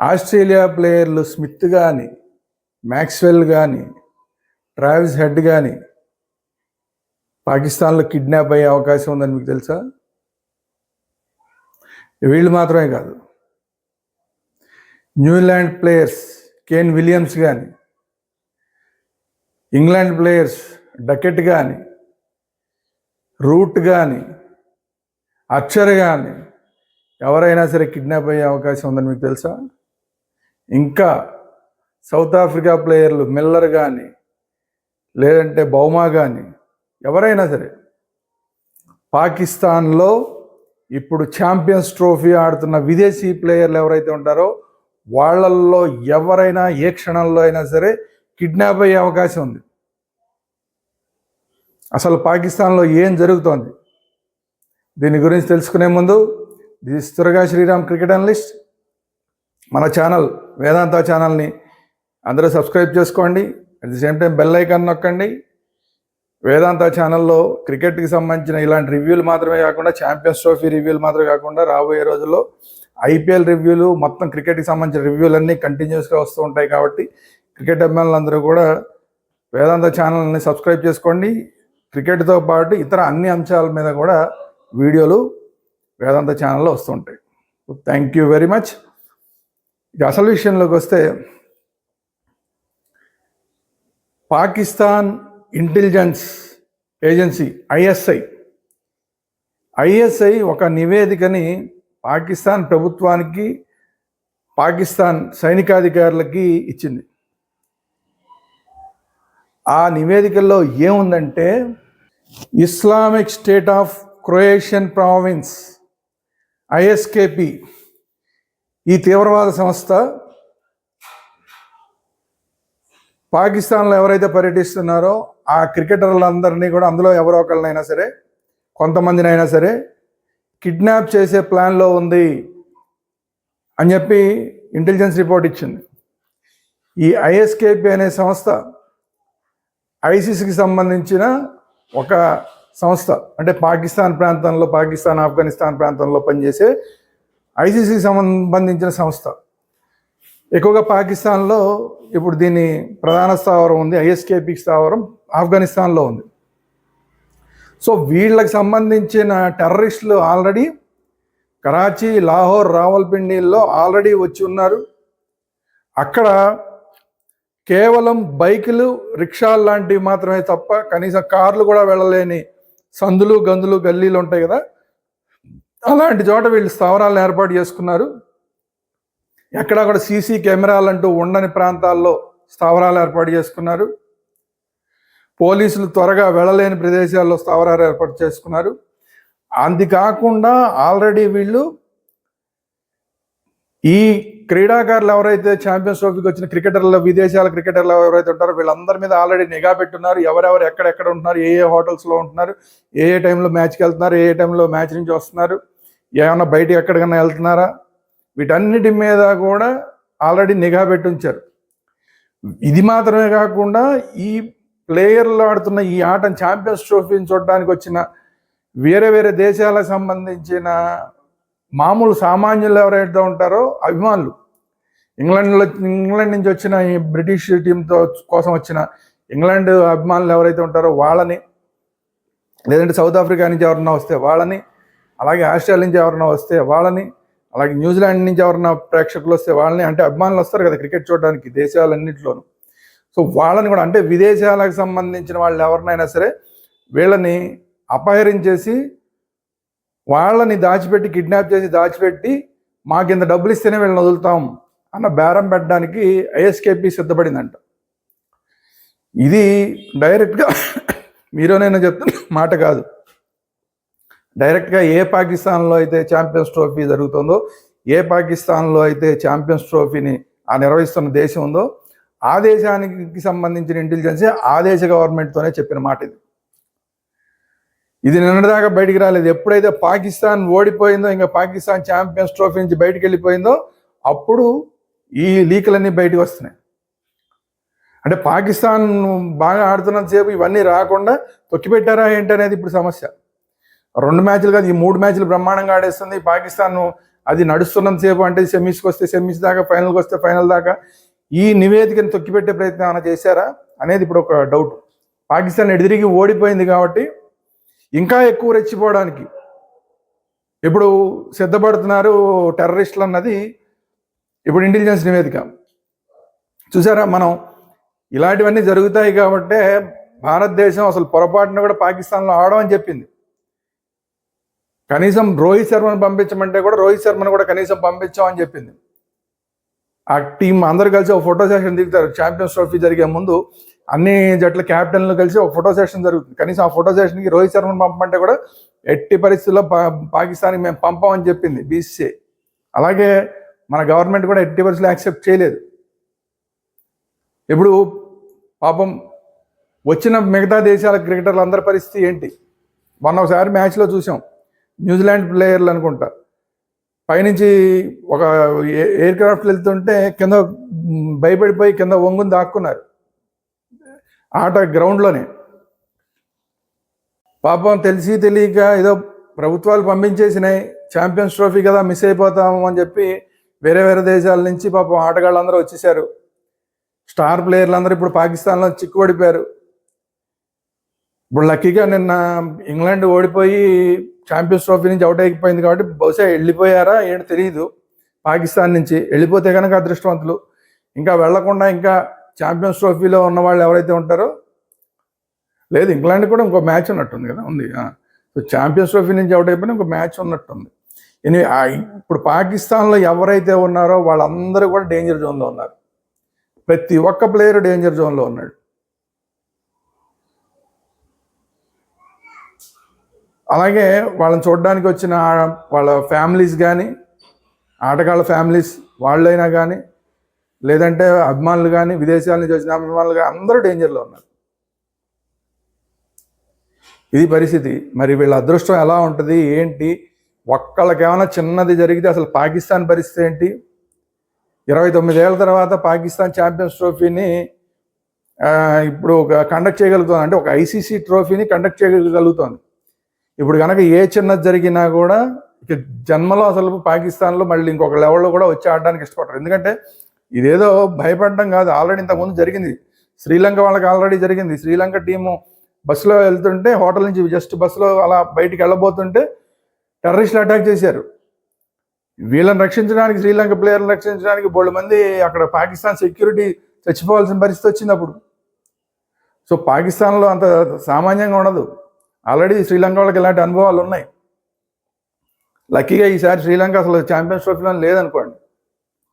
Australia ప్లేయర్లు Smith కానీ Maxwell కానీ ట్రావిస్ హెడ్ కానీ పాకిస్తాన్లో కిడ్నాప్ అయ్యే అవకాశం ఉందని మీకు తెలుసా? వీళ్ళు మాత్రమే కాదు. New Zealand players Kane Williams కానీ ఇంగ్లాండ్ ప్లేయర్స్ డకెట్ కానీ రూట్ కానీ అక్షర్ కానీ ఎవరైనా సరే కిడ్నాప్ అయ్యే అవకాశం ఉందని మీకు తెలుసా? ఇంకా సౌత్ ఆఫ్రికా ప్లేయర్లు మిల్లర్ కానీ లేదంటే బౌమా కానీ ఎవరైనా సరే పాకిస్తాన్లో ఇప్పుడు ఛాంపియన్స్ ట్రోఫీ ఆడుతున్న విదేశీ ప్లేయర్లు ఎవరైతే ఉంటారో వాళ్ళల్లో ఎవరైనా ఏ క్షణంలో అయినా సరే కిడ్నాప్ అయ్యే అవకాశం ఉంది. అసలు పాకిస్తాన్లో ఏం జరుగుతోంది? దీని గురించి తెలుసుకునే ముందు this Durga Sriram cricket analyst. మన ఛానల్ వేదాంత ఛానల్ని అందరూ సబ్స్క్రైబ్ చేసుకోండి. At the same time bell icon నొక్కండి. వేదాంత ఛానల్లో క్రికెట్కి సంబంధించిన ఇలాంటి రివ్యూలు మాత్రమే కాకుండా ఛాంపియన్స్ ట్రోఫీ రివ్యూలు మాత్రమే కాకుండా రాబోయే రోజుల్లో ఐపీఎల్ రివ్యూలు మొత్తం క్రికెట్కి సంబంధించిన రివ్యూలన్నీ కంటిన్యూస్గా వస్తూ ఉంటాయి కాబట్టి క్రికెట్ అభిమానులందరూ కూడా వేదాంత ఛానల్ని సబ్స్క్రైబ్ చేసుకోండి. క్రికెట్తో పాటు ఇతర అన్ని అంశాల మీద కూడా వీడియోలు వేదాంత ఛానల్లో వస్తుంటాయి థ్యాంక్ యూ వెరీ మచ్ ఇక అసలు విషయంలోకి వస్తే Pakistan intelligence agency ISI. ISI ఒక నివేదికని పాకిస్తాన్ ప్రభుత్వానికి పాకిస్తాన్ సైనికాధికారులకి ఇచ్చింది. ఆ నివేదికల్లో ఏముందంటే Islamic State of Croatian province ISKP. ఈ తీవ్రవాద సంస్థ పాకిస్తాన్లో ఎవరైతే పర్యటిస్తున్నారో ఆ క్రికెటర్లందరినీ కూడా అందులో ఎవరో ఒకరినైనా సరే కొంతమందినైనా సరే కిడ్నాప్ చేసే ప్లాన్లో ఉంది అని చెప్పి ఇంటెలిజెన్స్ రిపోర్ట్ ఇచ్చింది. ఈ ఐఎస్కేపి అనే సంస్థ ఐసిస్కి సంబంధించిన ఒక సంస్థ అంటే పాకిస్తాన్ ప్రాంతంలో పాకిస్తాన్ ఆఫ్ఘనిస్తాన్ ప్రాంతంలో పనిచేసే ఐసీసీకి సంబంధించిన సంస్థ. ఎక్కువగా పాకిస్తాన్లో ఇప్పుడు దీని ప్రధాన స్థావరం ఉంది ఐఎస్కేపి స్థావరం ఆఫ్ఘనిస్తాన్లో ఉంది. సో వీళ్ళకి సంబంధించిన టెర్రరిస్టులు ఆల్రెడీ కరాచీ లాహోర్ రావల్పిండిల్లో ఆల్రెడీ వచ్చి ఉన్నారు. అక్కడ కేవలం బైకులు రిక్షాలు లాంటివి మాత్రమే తప్ప కనీసం కార్లు కూడా వెళ్ళలేని సందులు గందులు గల్లీలు ఉంటాయి కదా అలాంటి చోట వీళ్ళు స్థావరాలను ఏర్పాటు చేసుకున్నారు. ఎక్కడా కూడా సీసీ కెమెరాలు అంటూ ఉండని ప్రాంతాల్లో స్థావరాలు ఏర్పాటు చేసుకున్నారు. పోలీసులు త్వరగా వెళ్ళలేని ప్రదేశాల్లో స్థావరాలు ఏర్పాటు చేసుకున్నారు. అంది కాకుండా ఆల్రెడీ వీళ్ళు ఈ క్రీడాకారులు ఎవరైతే ఛాంపియన్స్ ట్రోఫీకి వచ్చిన క్రికెటర్లు విదేశాల క్రికెటర్లు ఎవరైతే ఉంటారో వీళ్ళందరి మీద ఆల్రెడీ నిఘా పెట్టున్నారు. ఎవరెవరు ఎక్కడెక్కడ ఉంటున్నారు ఏ ఏ హోటల్స్లో ఉంటున్నారు ఏ ఏ టైంలో మ్యాచ్కి వెళ్తున్నారు ఏ ఏ టైంలో మ్యాచ్ నుంచి వస్తున్నారు. ఏమైనా బయట ఎక్కడికైనా వెళ్తున్నారా? వీటన్నిటి మీద కూడా ఆల్రెడీ నిఘా పెట్టి ఉంచారు ఇది మాత్రమే కాకుండా ఈ ప్లేయర్లు ఆడుతున్న ఈ ఆటను ఛాంపియన్స్ ట్రోఫీని చూడడానికి వచ్చిన వేరే వేరే దేశాలకు సంబంధించిన మామూలు సామాన్యులు ఎవరైతే ఉంటారో అభిమానులు. ఇంగ్లాండ్లో ఇంగ్లాండ్ నుంచి వచ్చిన ఈ బ్రిటిష్ టీంతో కోసం వచ్చిన ఇంగ్లాండ్ అభిమానులు ఎవరైతే ఉంటారో వాళ్ళని లేదంటే సౌత్ ఆఫ్రికా నుంచి ఎవరన్నా వస్తే వాళ్ళని అలాగే ఆస్ట్రేలియా నుంచి ఎవరైనా వస్తే వాళ్ళని అలాగే న్యూజిలాండ్ నుంచి ఎవరైనా ప్రేక్షకులు వస్తే వాళ్ళని అంటే అభిమానులు వస్తారు కదా క్రికెట్ చూడడానికి దేశాలన్నింటిలోనూ. సో వాళ్ళని కూడా అంటే విదేశాలకు సంబంధించిన వాళ్ళు ఎవరినైనా సరే వీళ్ళని అపహరించేసి వాళ్ళని దాచిపెట్టి కిడ్నాప్ చేసి దాచిపెట్టి మాకు ఇంత డబ్బులు ఇస్తేనే వీళ్ళని వదులుతాం అన్న బేరం పెట్టడానికి ఐఎస్కేపీ సిద్ధపడిందంట. ఇది డైరెక్ట్గా మీరు నేను చెప్తున్న మాట కాదు. డైరెక్ట్గా ఏ పాకిస్తాన్లో అయితే ఛాంపియన్స్ ట్రోఫీ జరుగుతుందో ఏ పాకిస్తాన్లో అయితే ఛాంపియన్స్ ట్రోఫీని ఆ నిర్వహిస్తున్న దేశం ఉందో ఆ దేశానికి సంబంధించిన ఇంటెలిజెన్సే ఆ దేశ గవర్నమెంట్తోనే చెప్పిన మాట ఇది. ఇది నిన్నటిదాకా బయటికి రాలేదు. ఎప్పుడైతే పాకిస్తాన్ ఓడిపోయిందో ఇంకా పాకిస్తాన్ ఛాంపియన్స్ ట్రోఫీ నుంచి బయటికి వెళ్ళిపోయిందో అప్పుడు ఈ లీకులన్నీ బయటకు వస్తున్నాయి. అంటే పాకిస్తాన్ బాగా ఆడుతున్నంతసేపు ఇవన్నీ రాకుండా తొక్కిపెట్టారా ఏంటి అనేది ఇప్పుడు సమస్య. రెండు మ్యాచ్లు కాదు ఈ మూడు మ్యాచ్లు బ్రహ్మాండంగా ఆడేస్తుంది. పాకిస్తాన్ అది నడుస్తున్నంతసేపు అంటే సెమీస్కి వస్తే సెమీస్ దాకా ఫైనల్కి వస్తే ఫైనల్ దాకా ఈ నివేదికను తొక్కిపెట్టే ప్రయత్నం ఏమైనా చేశారా? అనేది ఇప్పుడు ఒక డౌట్. పాకిస్తాన్ ఎడిదిరిగి ఓడిపోయింది కాబట్టి ఇంకా ఎక్కువ రెచ్చిపోవడానికి ఇప్పుడు సిద్ధపడుతున్నారు టెర్రరిస్టులు అన్నది ఇప్పుడు ఇంటెలిజెన్స్ నివేదిక. చూసారా మనం ఇలాంటివన్నీ జరుగుతాయి కాబట్టే భారతదేశం అసలు పొరపాటున కూడా పాకిస్తాన్లో ఆడమని చెప్పింది. కనీసం రోహిత్ శర్మను పంపించమంటే కూడా రోహిత్ శర్మను కూడా కనీసం పంపించామని చెప్పింది. ఆ టీం అందరు కలిసి ఒక ఫోటో సెషన్ దిగుతారు. ఛాంపియన్స్ ట్రోఫీ జరిగే ముందు అన్ని జట్ల క్యాప్టెన్లు కలిసి ఒక ఫోటో సెషన్ జరుగుతుంది. కనీసం ఆ ఫోటో సెషన్కి రోహిత్ శర్మను పంపమంటే కూడా ఎట్టి పరిస్థితుల్లో పా పాకిస్తాన్కి మేము పంపామని చెప్పింది బీసీసీ అలాగే మన గవర్నమెంట్ కూడా ఎట్టి పరిస్థితుల్లో యాక్సెప్ట్ చేయలేదు. ఇప్పుడు పాపం వచ్చిన మిగతా దేశాల క్రికెటర్లు అందరి పరిస్థితి ఏంటి? మొన్న ఒకసారి మ్యాచ్లో చూసాం. న్యూజిలాండ్ ప్లేయర్లు అనుకుంటా. పైనుంచి ఒక ఏ- ఎయిర్ క్రాఫ్ట్ వెళ్తుంటే కింద భయపడిపోయి కింద వంగుని దాక్కున్నారు. ఆట గ్రౌండ్లోనే. పాపం తెలిసి తెలియక ఏదో ప్రభుత్వాలు పంపించేసినాయి. ఛాంపియన్స్ ట్రోఫీ కదా మిస్ అయిపోతాము అని చెప్పి వేరే వేరే దేశాల నుంచి పాపం ఆటగాళ్ళందరూ వచ్చేసారు స్టార్ ప్లేయర్లు అందరూ ఇప్పుడు పాకిస్తాన్లో చిక్కుపడిపోయారు ఇప్పుడు లక్కీగా నిన్న ఇంగ్లాండ్ ఓడిపోయి ఛాంపియన్స్ ట్రోఫీ నుంచి అవుట్ అయిపోయింది కాబట్టి బహుశా వెళ్ళిపోయారా ఏంటి తెలియదు పాకిస్తాన్ నుంచి వెళ్ళిపోతే కనుక అదృష్టవంతులు. ఇంకా వెళ్ళకుండా ఇంకా ఛాంపియన్స్ ట్రోఫీలో ఉన్న వాళ్ళు ఎవరైతే ఉంటారో లేదు ఇంగ్లాండ్ కూడా ఇంకో మ్యాచ్ ఉన్నట్టుంది కదా ఉంది. సో ఛాంపియన్స్ ట్రోఫీ నుంచి అవుట్ అయిపోయిన ఇంకో మ్యాచ్ ఉన్నట్టుంది. ఎనివే ఇప్పుడు పాకిస్తాన్లో ఎవరైతే ఉన్నారో వాళ్ళందరూ కూడా డేంజర్ జోన్లో ఉన్నారు. ప్రతి ఒక్క ప్లేయర్ డేంజర్ జోన్లో ఉన్నాడు. అలాగే వాళ్ళని చూడడానికి వచ్చిన వాళ్ళ ఫ్యామిలీస్ కానీ ఆటగాళ్ళ ఫ్యామిలీస్ వాళ్ళైనా కానీ లేదంటే అభిమానులు కానీ విదేశాల నుంచి వచ్చిన అభిమానులు కానీ అందరూ డేంజర్లో ఉన్నారు. ఇది పరిస్థితి. మరి వీళ్ళ అదృష్టం ఎలా ఉంటుంది? ఏంటి? ఒక్కళ్ళకేమైనా చిన్నది జరిగితే అసలు పాకిస్తాన్ పరిస్థితి ఏంటి? ఇరవై తొమ్మిదేళ్ళ తర్వాత పాకిస్తాన్ ఛాంపియన్స్ ట్రోఫీని ఇప్పుడు ఒక కండక్ట్ చేయగలుగుతుంది. అంటే ఒక ఐసీసీ ట్రోఫీని కండక్ట్ చేయగలుగుతోంది. ఇప్పుడు కనుక ఏ చిన్నది జరిగినా కూడా ఇక జన్మలో అసలు పాకిస్తాన్లో మళ్ళీ ఇంకొక లెవెల్లో కూడా వచ్చి ఆడడానికి ఇష్టపడరు. ఎందుకంటే ఇదేదో భయపడడం కాదు. ఆల్రెడీ ఇంతకుముందు జరిగింది. శ్రీలంక వాళ్ళకి ఆల్రెడీ జరిగింది. శ్రీలంక టీము బస్సులో వెళ్తుంటే హోటల్ నుంచి జస్ట్ బస్సులో అలా బయటికి వెళ్ళబోతుంటే టెర్రరిస్టులు అటాక్ చేశారు. వీళ్ళని రక్షించడానికి శ్రీలంక ప్లేయర్ని రక్షించడానికి బోళ్ళు మంది అక్కడ పాకిస్తాన్ సెక్యూరిటీ చచ్చిపోవాల్సిన పరిస్థితి వచ్చింది అప్పుడు. సో పాకిస్తాన్లో అంత సామాన్యంగా ఉండదు. ఆల్రెడీ శ్రీలంక వాళ్ళకి ఇలాంటి అనుభవాలు ఉన్నాయి? లక్కీగా ఈసారి శ్రీలంక అసలు ఛాంపియన్స్ ట్రోఫీలో లేదనుకోండి.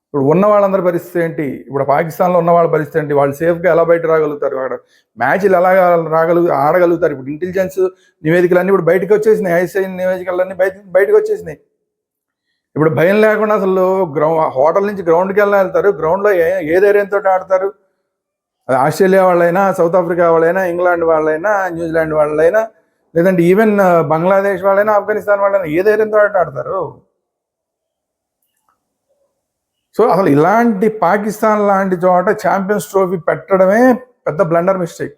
ఇప్పుడు ఉన్న వాళ్ళందరి పరిస్థితి ఏంటి? ఇప్పుడు పాకిస్తాన్లో ఉన్న వాళ్ళ పరిస్థితి ఏంటి? వాళ్ళు సేఫ్గా ఎలా బయట రాగలుగుతారు? అక్కడ మ్యాచ్లు ఎలా రాగలుగు ఆడగలుగుతారు? ఇప్పుడు ఇంటెలిజెన్స్ నివేదికలు అన్నీ ఇప్పుడు బయటకు వచ్చేసినాయి. ఐసీఐ నివేదికలన్నీ బయట బయటకు వచ్చేసినాయి. ఇప్పుడు భయం లేకుండా అసలు గ్రౌండ్ హోటల్ నుంచి గ్రౌండ్కి వెళ్ళి వెళ్తారు? గ్రౌండ్లో ఏ ఏ ధైర్యంతో ఆడతారు? అది ఆస్ట్రేలియా వాళ్ళైనా సౌత్ ఆఫ్రికా వాళ్ళైనా ఇంగ్లాండ్ వాళ్ళైనా న్యూజిలాండ్ వాళ్ళైనా లేదంటే ఈవెన్ బంగ్లాదేశ్ వాళ్ళైనా ఆఫ్ఘనిస్తాన్ వాళ్ళైనా ఏ ధైర్యంతో ఆట ఆడతారు? సో అసలు ఇలాంటి పాకిస్తాన్ లాంటి చోట ఛాంపియన్స్ ట్రోఫీ పెట్టడమే పెద్ద బ్లండర్ మిస్టేక్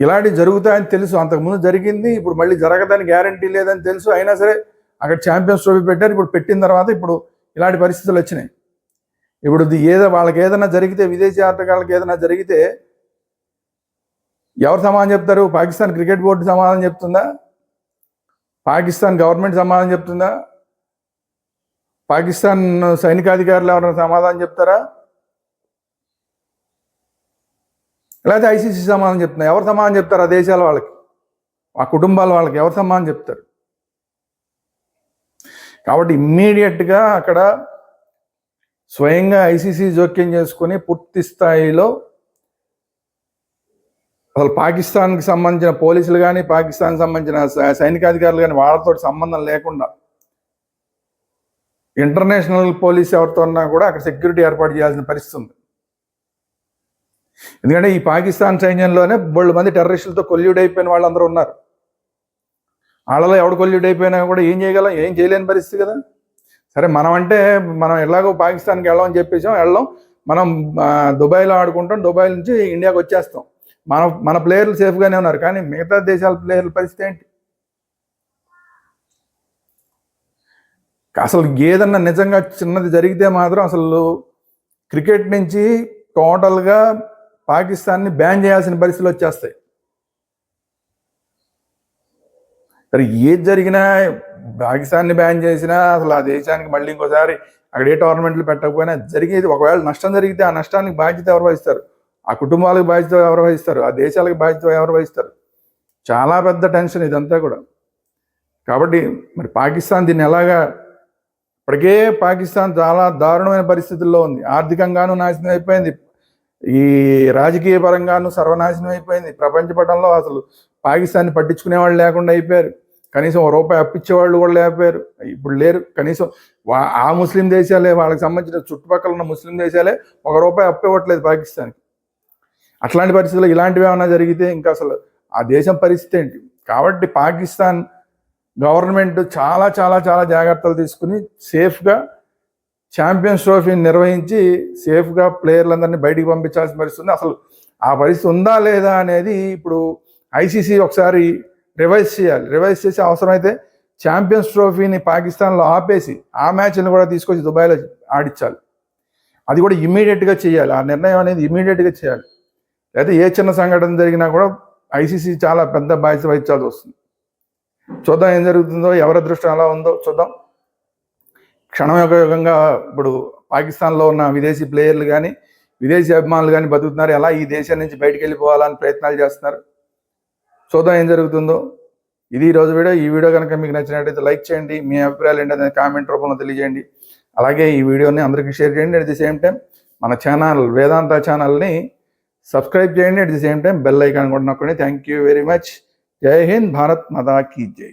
ఇలాంటివి జరుగుతాయని తెలుసు. అంతకుముందు జరిగింది ఇప్పుడు మళ్ళీ జరగదని గ్యారంటీ లేదని తెలుసు. అయినా సరే అక్కడ ఛాంపియన్స్ ట్రోఫీ పెట్టారు. ఇప్పుడు పెట్టిన తర్వాత ఇప్పుడు ఇలాంటి పరిస్థితులు వచ్చినాయి. ఇప్పుడు ఏదో వాళ్ళకి ఏదైనా జరిగితే విదేశీ ఆటగాళ్ళకి ఏదైనా జరిగితే ఎవరు సమాధానం చెప్తారు? పాకిస్తాన్ క్రికెట్ బోర్డు సమాధానం చెప్తుందా? పాకిస్తాన్ గవర్నమెంట్ సమాధానం చెప్తుందా? పాకిస్తాన్ సైనికాధికారులు ఎవరైనా సమాధానం చెప్తారా? లేకపోతే ఐసీసీ సమాధానం చెప్తున్నా. ఎవరు సమాధానం చెప్తారు ఆ దేశాల వాళ్ళకి? ఆ కుటుంబాల వాళ్ళకి ఎవరు సమాధానం చెప్తారు? కాబట్టి ఇమ్మీడియట్గా అక్కడ స్వయంగా ఐసీసీ జోక్యం చేసుకుని పూర్తి స్థాయిలో అసలు పాకిస్తాన్కి సంబంధించిన పోలీసులు కానీ పాకిస్తాన్కి సంబంధించిన సైనికాధికారులు కానీ వాళ్ళతో సంబంధం లేకుండా ఇంటర్నేషనల్ పోలీస్ ఎవరితో ఉన్నా కూడా అక్కడ సెక్యూరిటీ ఏర్పాటు చేయాల్సిన పరిస్థితి ఉంది. ఎందుకంటే ఈ పాకిస్తాన్ సైన్యంలోనే బోళ్ళు మంది టెర్రరిస్టులతో కొల్యూడ్ అయిపోయిన వాళ్ళందరూ ఉన్నారు. వాళ్ళలో ఎవడు కొల్యూడ్ అయిపోయినా కూడా ఏం చేయగలం ఏం చేయలేని పరిస్థితి కదా. సరే మనం అంటే మనం ఎలాగో పాకిస్తాన్కి వెళ్ళామని చెప్పేసాం వెళ్ళాం. మనం దుబాయ్లో ఆడుకుంటాం దుబాయ్ నుంచి ఇండియాకి వచ్చేస్తాం. మన మన ప్లేయర్లు సేఫ్గానే ఉన్నారు కానీ మిగతా దేశాల ప్లేయర్ల పరిస్థితి ఏంటి? అసలు ఏదన్నా నిజంగా చిన్నది జరిగితే మాత్రం అసలు క్రికెట్ నుంచి టోటల్గా పాకిస్తాన్ని బ్యాన్ చేయాల్సిన పరిస్థితులు వచ్చేస్తాయి. సరే ఏది జరిగినా పాకిస్తాన్ని బ్యాన్ చేసినా అసలు ఆ దేశానికి మళ్ళీ ఇంకోసారి అక్కడ ఏ టోర్నమెంట్లు పెట్టకపోయినా జరిగేది ఒకవేళ నష్టం జరిగితే ఆ నష్టానికి బాధ్యత ఎవరు వహిస్తారు? ఆ కుటుంబాలకు బాధ్యత ఎవరు వహిస్తారు? ఆ దేశాలకు బాధ్యత ఎవరు వహిస్తారు? చాలా పెద్ద టెన్షన్ ఇదంతా కూడా. కాబట్టి మరి పాకిస్తాన్ దీన్ని ఎలాగా ఇప్పటికే పాకిస్తాన్ చాలా దారుణమైన పరిస్థితుల్లో ఉంది. ఆర్థికంగానూ నాశనం అయిపోయింది. ఈ రాజకీయ పరంగానూ సర్వనాశనం అయిపోయింది. ప్రపంచ పటంలో అసలు పాకిస్తాన్ని పట్టించుకునే వాళ్ళు లేకుండా అయిపోయారు. కనీసం ఒక రూపాయి అప్పించేవాళ్ళు కూడా లేకపోయారు. ఇప్పుడు లేరు. కనీసం వా- ఆ ముస్లిం దేశాలే వాళ్ళకి సంబంధించిన చుట్టుపక్కల ఉన్న ముస్లిం దేశాలే ఒక రూపాయి అప్పివ్వట్లేదు పాకిస్తాన్కి. అట్లాంటి పరిస్థితుల్లో ఇలాంటివి ఏమైనా జరిగితే ఇంకా అసలు ఆ దేశం పరిస్థితి ఏంటి? కాబట్టి పాకిస్తాన్ గవర్నమెంట్ చాలా చాలా చాలా జాగ్రత్తలు తీసుకుని సేఫ్గా ఛాంపియన్స్ ట్రోఫీని నిర్వహించి సేఫ్గా ప్లేయర్లందరినీ బయటికి పంపించాల్సిన పరిస్థితి ఉంది. అసలు ఆ పరిస్థితి ఉందా లేదా అనేది ఇప్పుడు ఐసీసీ ఒకసారి రివైజ్ చేయాలి. రివైజ్ చేసి అవసరమైతే ఛాంపియన్స్ ట్రోఫీని పాకిస్తాన్లో ఆపేసి ఆ మ్యాచ్ని కూడా తీసుకొచ్చి దుబాయ్లో ఆడించాలి అది కూడా ఇమీడియట్గా చేయాలి. ఆ నిర్ణయం అనేది ఇమీడియట్గా చేయాలి. అయితే ఏ చిన్న సంఘటన జరిగినా కూడా ఐసీసీ చాలా పెద్ద బాధ్యత వహించాల్సి వస్తుంది. చూద్దాం ఏం జరుగుతుందో ఎవరి అదృష్టం ఎలా ఉందో చూద్దాం. క్షణయోగంగా ఇప్పుడు పాకిస్తాన్లో ఉన్న విదేశీ ప్లేయర్లు కానీ విదేశీ అభిమానులు కానీ బతుకుతున్నారు. ఎలా ఈ దేశం నుంచి బయటికి వెళ్ళిపోవాలని ప్రయత్నాలు చేస్తున్నారు. చూద్దాం ఏం జరుగుతుందో. ఇది ఈ రోజు వీడియో. ఈ వీడియో కనుక మీకు నచ్చినట్టయితే లైక్ చేయండి. మీ అభిప్రాయాలు ఏంటనే కామెంట్ రూపంలో తెలియజేయండి. అలాగే ఈ వీడియోని అందరికీ షేర్ చేయండి. అట్ ది సేమ్ టైం మన ఛానల్ వేదాంత ఛానల్ని సబ్స్క్రైబ్ చేయండి. At the same time bell icon కూడా నొక్కండి. థ్యాంక్ యూ వెరీ మచ్ జై హింద్ భారత్ మాతా కీ జై